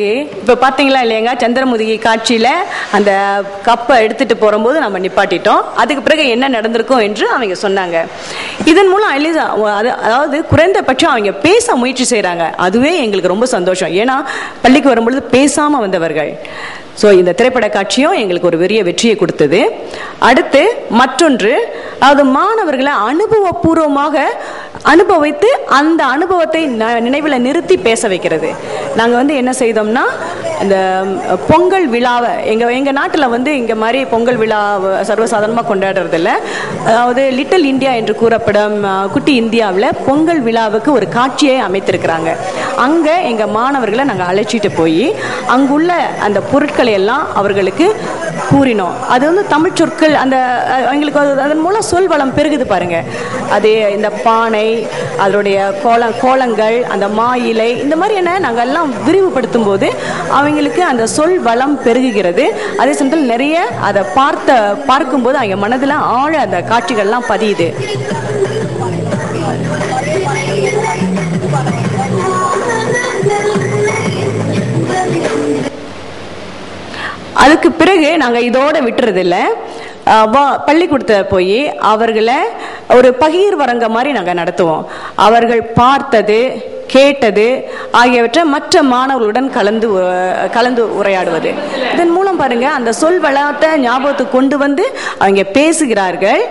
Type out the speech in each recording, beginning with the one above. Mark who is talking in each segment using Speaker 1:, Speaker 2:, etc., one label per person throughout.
Speaker 1: இப்போ பார்த்தீங்களா இல்லையாங்க? சந்திரமுதுகி காட்சியில் அந்த கப்பை எடுத்துட்டு போகும்போது நம்ம நிப்பாட்டிட்டோம். அதுக்கு பிறகு என்ன நடந்திருக்கும் என்று அவங்க சொன்னாங்க. இதன் மூலம் அலிசா அது- அதாவது குறைந்தபட்சம் அவங்க பேச முயற்சி செய்கிறாங்க அதுவே எங்களுக்கு ரொம்ப சந்தோஷம். ஏன்னா பள்ளிக்கு வரும்பொழுது பேசாமல் வந்தவர்கள். ஸோ இந்த திரைப்பட காட்சியும் எங்களுக்கு ஒரு பெரிய வெற்றியை கொடுத்தது. அடுத்து மற்றொன்று அது மாணவர்களை அனுபவபூர்வமாக அனுபவித்து அந்த அனுபவத்தை ந- நினைவில் நிறுத்தி பேச வைக்கிறது. நாங்கள் வந்து என்ன செய்தோம்னா இந்த பொங்கல் விழாவை எங்கள் எங்கள் நாட்டில் வந்து இங்கே மாதிரி பொங்கல் விழா சர்வசாதாரணமாக கொண்டாடுறது இல்ல அதாவது லிட்டில் இந்தியா என்று கூறப்படும் குட்டி இந்தியாவில் பொங்கல் விழாவுக்கு ஒரு காட்சியை அமைத்திருக்கிறாங்க. அங்கே எங்கள் மாணவர்களை நாங்கள் அழைச்சிட்டு போய் அங்குள்ள அந்த பொருட்களை எல்லாம் அவர்களுக்கு கூறினோம். அது வந்து தமிழ் சொற்கள் அந்த அவங்களுக்கு அது- அதன் மூலம் சொல் வளம் பெருகுது பாருங்க. அது இந்த பானை அதனுடைய கோல கோலங்கள் அந்த மா இலை இந்த மாதிரி என்ன நாங்கள் எல்லாம் விரிவுபடுத்தும் போது அவங்களுக்கு அந்த சொல் வளம் பெருகுகிறது. அதே சமயத்தில் நிறைய அதை பார்த்த பார்க்கும்போது அவங்க மனதில் ஆழ அந்த காட்சிகள்லாம் பதியுது. அதுக்கு பிறகு நாங்கள் இதோட விட்டுறதில்ல. வா- பள்ளிக்கூடத்தில் போய் அவர்களை ஒரு பகிர் வரங்க மாதிரி நாங்கள் நடத்துவோம். அவர்கள் பார்த்தது கேட்டது ஆகியவற்றை மற்ற மாணவர்களுடன் கலந்து கலந்து உரையாடுவது. இதன் மூலம் பாருங்க அந்த சொல் வளத்தை ஞாபகத்துக்கு கொண்டு வந்து அவங்க பேசுகிறார்கள்.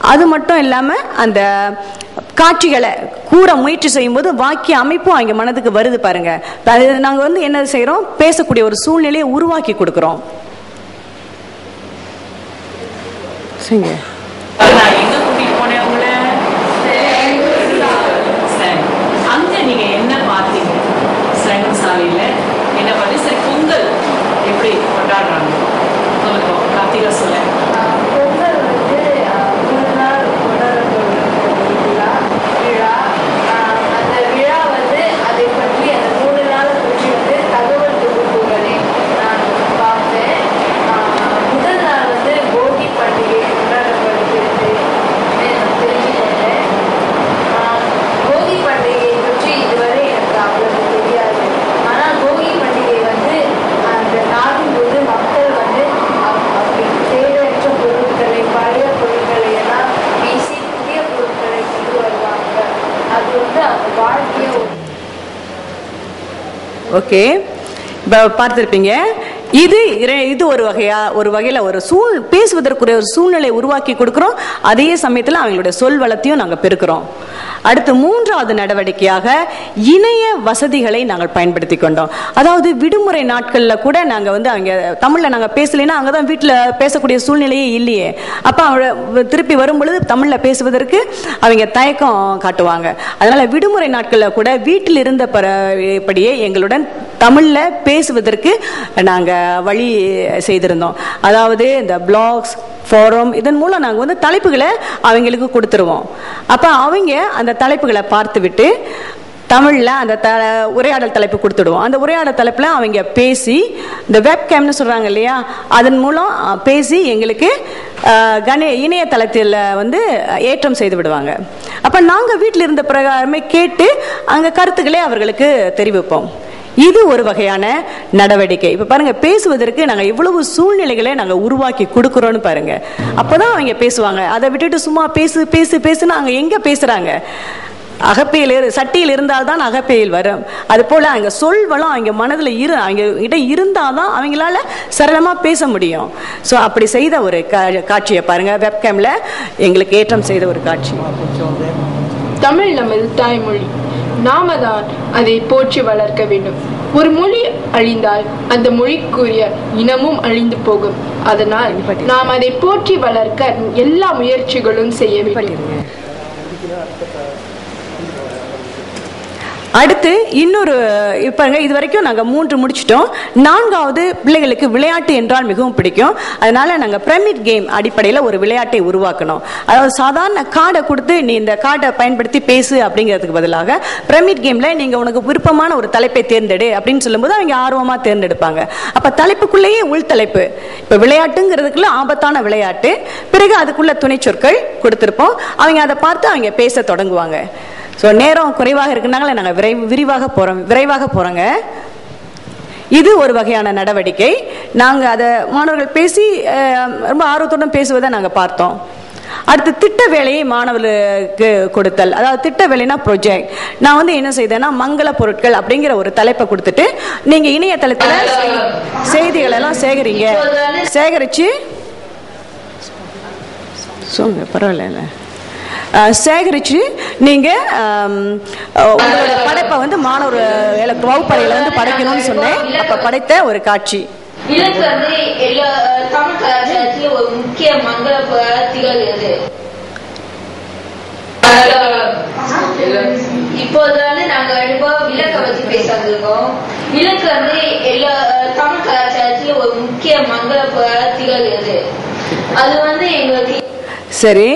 Speaker 1: அது மட்டும் இல்லாமல் அந்த காட்சிகளை கூற முயற்சி செய்யும்போது வாக்கிய அமைப்பும் அவங்க மனதுக்கு வருது பாருங்க. அது நாங்கள் வந்து என்ன செய்கிறோம் பேசக்கூடிய ஒரு சூழ்நிலையை உருவாக்கி கொடுக்குறோம். சரிங்க
Speaker 2: நான் எங்க கூட்டிட்டு போனேன் உங்களை சரி. அங்க நீங்க என்ன பார்த்தீங்க ஸ்ரங்கன் சாலையில என்ன பண்ணி சரி பொங்கல் எப்படி கொண்டாடுறாங்க சொல்லுங்க கார்த்திகா சொல்ல
Speaker 3: பொங்கல் வந்து அஹ், மூணு நாள் கொண்டாடப்படுகிற விழா விழா அஹ், அந்த விழா வந்து அதை பற்றி அந்த மூணு நாளை பற்றி வந்து தகவல் தொகுப்புகளை நான் பார்த்தேன் அஹ், முதல் நாள் வந்து போகி பண்டிகை கொண்டாடப்படுகிறது நான் தெரிஞ்சுக்கொண்டேன் அஹ், போகி பண்டிகை பற்றி இதுவரை எனக்கு அவ்வளவு தெரியாது ஆனால் போகி பண்டிகை வந்து அந்த நாளின் போது மக்கள் வந்து அப்- அப்படி தேவையற்ற பொருட்களை பழைய பொருட்களை எல்லாம் வீசி புதிய பொருட்களை கொண்டு வருவாங்க அது வந்து அவங்க வாழ்க்கையை ஒரு
Speaker 1: ஓகே இப்போ பார்த்துருப்பீங்க. இது இது ஒரு வகையா ஒரு வகையில் ஒரு சூழ் பேசுவதற்குரிய ஒரு சூழ்நிலை உருவாக்கி கொடுக்குறோம். அதே சமயத்தில் அவங்களுடைய சொல் வளத்தையும் நாங்கள் பெருக்கிறோம். அடுத்து மூன்றாவது நடவடிக்கையாக இணைய வசதிகளை நாங்கள் பயன்படுத்தி கொண்டோம். அதாவது விடுமுறை நாட்களில் கூட நாங்கள் வந்து அவங்க தமிழில் நாங்கள் பேசலைன்னா அங்கே தான் வீட்டில் பேசக்கூடிய சூழ்நிலையே இல்லையே. அப்போ அவ திருப்பி வரும்பொழுது தமிழில் பேசுவதற்கு அவங்க தயக்கம் காட்டுவாங்க. அதனால் விடுமுறை நாட்களில் கூட வீட்டில் இருந்த படியே எங்களுடன் தமிழில் பேசுவதற்கு நாங்கள் வழி செய்திருந்தோம். அதாவது இந்த பிளாக்ஸ் ஃபோரம் இதன் மூலம் நாங்கள் வந்து தலைப்புகளை அவங்களுக்கு கொடுத்துருவோம். அப்போ அவங்க அந்த தலைப்புகளை பார்த்துவிட்டு தமிழில் அந்த த உரையாடல் தலைப்பு கொடுத்துடுவோம். அந்த உரையாடல் தலைப்பில் அவங்க பேசி இந்த வெப்கேம்னு சொல்கிறாங்க இல்லையா அதன் மூலம் பேசி எங்களுக்கு கண கணே இணையதளத்தில் வந்து ஏற்றம் செய்து விடுவாங்க. அப்போ நாங்கள் வீட்டில் இருந்த பிரகாரமே கேட்டு அங்கே கருத்துக்களை அவர்களுக்கு தெரிவிப்போம். இது ஒரு வகையான நடவடிக்கை. இப்போ பாருங்க பேசுவதற்கு நாங்கள் இவ்வளவு சூழ்நிலைகளை நாங்கள் உருவாக்கி கொடுக்குறோன்னு பாருங்க. அப்பதான் அவங்க பேசுவாங்க. அதை விட்டுட்டு சும்மா பேசு பேசு பேசுன்னு அங்கே எங்கே பேசுகிறாங்க அகப்பையில் இரு சட்டியில் இருந்தால்தான் அகப்பையில் வரும். அது போல் அங்கே சொல் வளம் அவங்க மனதில் இரு அவங்க கிட்ட இருந்தால் தான் அவங்களால சரளமாக பேச முடியும். ஸோ அப்படி செய்த ஒரு கா காட்சியை பாருங்க வெப்கேமில் எங்களுக்கு ஏற்றம் செய்த ஒரு காட்சி.
Speaker 4: தமிழ் நமது தாய்மொழி. நாம தான் அதை போற்றி வளர்க்க வேண்டும். ஒரு மொழி அழிந்தால் அந்த மொழிக்குரிய இனமும் அழிந்து போகும். அதனால் நாம் அதை போற்றி வளர்க்க எல்லா முயற்சிகளும் செய்ய வேண்டும்.
Speaker 1: அடுத்து இன்னொரு இப்போ இது வரைக்கும் நாங்கள் மூன்று முடிச்சிட்டோம். நான்காவது பிள்ளைகளுக்கு விளையாட்டு என்றால் மிகவும் பிடிக்கும். அதனால நாங்கள் பிரமிட் கேம் அடிப்படையில் ஒரு விளையாட்டை உருவாக்கணும். அதாவது சாதாரண கார்டை கொடுத்து நீ இந்த கார்டை பயன்படுத்தி பேசு அப்படிங்கிறதுக்கு பதிலாக பிரமிட் கேமில் நீங்கள் உனக்கு விருப்பமான ஒரு தலைப்பை தேர்ந்தெடு அப்படின்னு சொல்லும்போது அவங்க ஆர்வமாக தேர்ந்தெடுப்பாங்க. அப்போ தலைப்புக்குள்ளேயே உள் தலைப்பு. இப்போ விளையாட்டுங்கிறதுக்குள்ள ஆபத்தான விளையாட்டு. பிறகு அதுக்குள்ள துணை சொற்கள் கொடுத்துருப்போம். அவங்க அதை பார்த்து அவங்க பேச தொடங்குவாங்க. ஸோ நேரம் குறைவாக இருக்குனாங்களே நாங்கள் விரை விரிவாக போகிறோம் விரைவாக போகிறோங்க இது ஒரு வகையான நடவடிக்கை. நாங்கள் அதை மாணவர்கள் பேசி ரொம்ப ஆர்வத்துடன் பேசுவதை நாங்கள் பார்த்தோம். அடுத்து திட்ட வேலையை மாணவர்களுக்கு கொடுத்தல். அதாவது திட்ட வேலைனா ப்ரொஜெக்ட் நான் வந்து என்ன செய்தேன்னா மங்கள பொருட்கள் அப்படிங்கிற ஒரு தலைப்பை கொடுத்துட்டு நீங்கள் இணையதளத்தில் செய்திகள் எல்லாம் சேகரிங்க. சேகரிச்சு சொல்லுங்க பரவாயில்ல அஹ், சேகரிச்சு நீங்க ஆம், அஹ், உங்களோட படைப்பை வந்து மாணவர் வகுப்பறையில வந்து படைக்கணும்னு சொன்னேன். அப்ப படைத்த ஒரு காட்சி.
Speaker 3: விலங்கு வந்து எல்லா தமிழ் ஒரு முக்கிய மங்கள திகழ்கிறது இப்போது வந்து நாங்க இப்போ விளக்க பத்தி பேச வந்திருக்கோம் விளக்கு வந்து எல்லா தமிழ் ஒரு முக்கிய மங்கள திகழ்கிறது அது வந்து எங்களுக்கு
Speaker 1: சரி.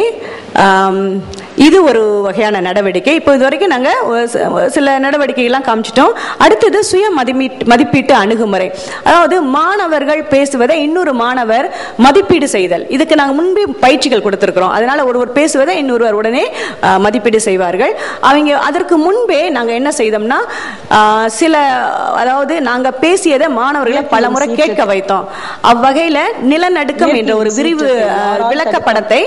Speaker 1: இது ஒரு வகையான நடவடிக்கை. இப்போ இது வரைக்கும் நாங்கள் சில நடவடிக்கைகள்லாம் காமிச்சிட்டோம். அடுத்தது சுய மதிப்பீட்டு மதிப்பீட்டு அணுகுமுறை. அதாவது மாணவர்கள் பேசுவதை இன்னொரு மாணவர் மதிப்பீடு செய்தல். இதுக்கு நாங்கள் முன்பே பயிற்சிகள் கொடுத்துருக்குறோம். அதனால ஒருவர் பேசுவதை இன்னொருவர் உடனே மதிப்பீடு செய்வார்கள். அவங்க அதற்கு முன்பே நாங்கள் என்ன செய்தோம்னா சில அதாவது நாங்கள் பேசியதை மாணவர்களை பலமுறை கேட்க வைத்தோம். அவ்வகையில் நிலநடுக்கம் என்ற ஒரு விரிவு விளக்கப்படத்தை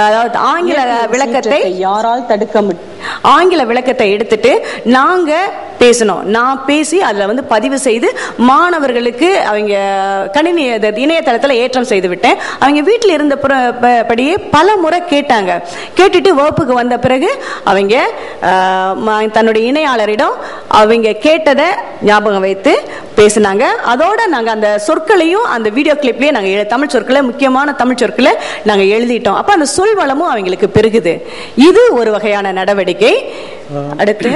Speaker 1: அதாவது ஆங்கில விளக்கத்தை
Speaker 5: யாரால் தடுக்க முடியும்
Speaker 1: ஆங்கில விளக்கத்தை எடுத்துட்டு நாங்க பேசணும். நான் பேசி அதில் வந்து பதிவு செய்து மாணவர்களுக்கு அவங்க கணினி இணையதளத்தில் ஏற்றம் செய்து விட்டேன். அவங்க வீட்டில் இருந்த ப- படியே பல முறை கேட்டாங்க. கேட்டுட்டு வகுப்புக்கு வந்த பிறகு அவங்க தன்னுடைய இணையாளரிடம் அவங்க கேட்டதை ஞாபகம் வைத்து பேசினாங்க. அதோட நாங்கள் அந்த சொற்களையும் அந்த வீடியோ கிளிப்லேயே நாங்கள் தமிழ் சொற்களை முக்கியமான தமிழ் சொற்களை நாங்கள் எழுதிட்டோம். அப்போ அந்த சொல் வளமும் அவங்களுக்கு பெருகுது. இது ஒரு வகையான நடவடிக்கை. அடுத்து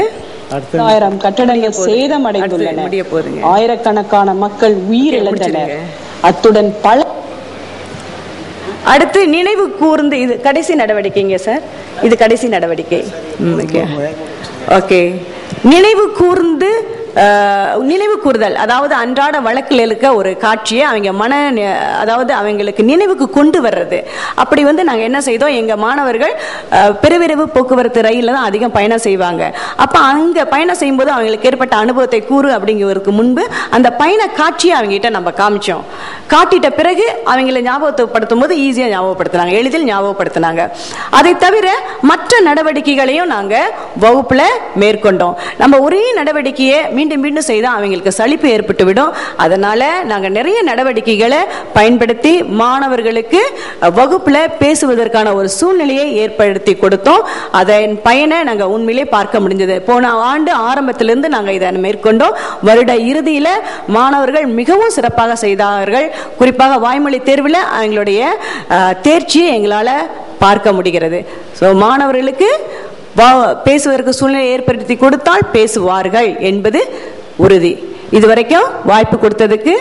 Speaker 6: அடுத்து
Speaker 5: ஆயிரம் கட்டடங்கள் சேதம் அடைந்துள்ளன. ஆயிரக்கணக்கான மக்கள் உயிரிழந்தனர். அத்துடன் பல
Speaker 1: அடுத்து நினைவு கூர்ந்து இது கடைசி நடவடிக்கைங்க சார். இது கடைசி நடவடிக்கை. ஓகே. நினைவு கூர்ந்து நினைவு கூறுதல். அதாவது அன்றாட வழக்கில் இருக்க ஒரு காட்சியை அவங்க மன அதாவது அவங்களுக்கு நினைவுக்கு கொண்டு வர்றது. அப்படி வந்து நாங்கள் என்ன செய்தோம்? எங்கள் மாணவர்கள் அஹ், பெருவிரைவு போக்குவரத்து ரயிலில் தான் அதிகம் பயணம் செய்வாங்க. அப்போ அங்கே பயணம் செய்யும்போது அவங்களுக்கு ஏற்பட்ட அனுபவத்தை கூறு அப்படிங்கிறதுக்கு முன்பு அந்த பயண காட்சியை அவங்ககிட்ட நம்ம காமிச்சோம். காட்டிட்ட பிறகு அவங்களை ஞாபகப்படுத்தும் போது ஈஸியாக ஞாபகப்படுத்தினாங்க. எளிதில் ஞாபகப்படுத்தினாங்க. அதை தவிர மற்ற நடவடிக்கைகளையும் நாங்கள் வகுப்பில் மேற்கொண்டோம். நம்ம ஒரே நடவடிக்கையை மீண்டும் மீண்டும் செய்தால் அவங்களுக்கு சலிப்பு ஏற்பட்டு விடும் அதனால் நாங்கள் நிறைய நடவடிக்கைகளை பயன்படுத்தி மாணவர்களுக்கு வகுப்பில் பேசுவதற்கான ஒரு சூழ்நிலையை ஏற்படுத்தி கொடுத்தோம். அதன் பயனை நாங்கள் உண்மையிலே பார்க்க முடிஞ்சது. போன ஆண்டு ஆரம்பத்திலிருந்து நாங்கள் இதை மேற்கொண்டோம். வருட இறுதியில் மாணவர்கள் மிகவும் சிறப்பாக செய்தார்கள். குறிப்பாக வாய்மொழி தேர்வில் அவங்களுடைய தேர்ச்சியை எங்களால் பார்க்க முடிகிறது. ஸோ மாணவர்களுக்கு பேசுவதற்கு சூழ்நிலை ஏற்படுத்தி கொடுத்தால் பேசுவார்கள் என்பது உறுதி. இதுவரைக்கும் வாய்ப்பு கொடுத்ததுக்கு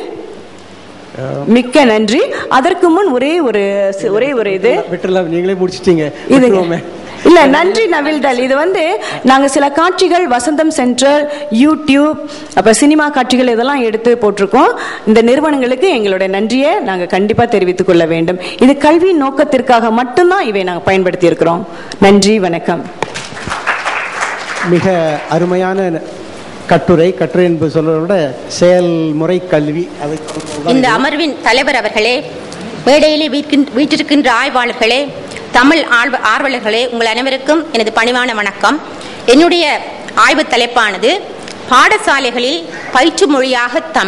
Speaker 1: மிக்க நன்றி. அதற்கு முன் ஒரே ஒரு ஒரே ஒரு இது.
Speaker 6: விட்டுலாம் நீங்களே முடிச்சிட்டீங்க.
Speaker 1: இது
Speaker 6: விட்டுருவோமே.
Speaker 1: இல்ல நன்றி நவில்தல் இது வந்து நாங்க சில காட்சிகள் வசந்தம் சென்ட்ரல் யூடியூப் அப்ப சினிமா காட்சிகள் இதெல்லாம் எடுத்து போட்டிருக்கோம். இந்த நிறுவனங்களுக்கு எங்களுடைய நன்றியை நாங்க கண்டிப்பா தெரிவித்துக் கொள்ள வேண்டும். இது கல்வி நோக்கத்திற்காக மட்டும்தான் இவை நாங்க பயன்படுத்தி இருக்கிறோம் நன்றி வணக்கம்.
Speaker 6: மிக அருமையான கட்டுரை கட்டுரை என்பது சொல்வதை விட செயல்முறை கல்வி அதை
Speaker 7: இந்த அமர்வின் தலைவர் அவர்களே மேடையிலே வீற்றிருக்கின்ற ஆய்வாளர்களே தமிழ் ஆழ்வ- ஆர்வலர்களே உங்கள் அனைவருக்கும் எனது பணிவான வணக்கம். என்னுடைய ஆய்வு தலைப்பானது பாடசாலைகளில் பயிற்று மொழியாக தமிழ்.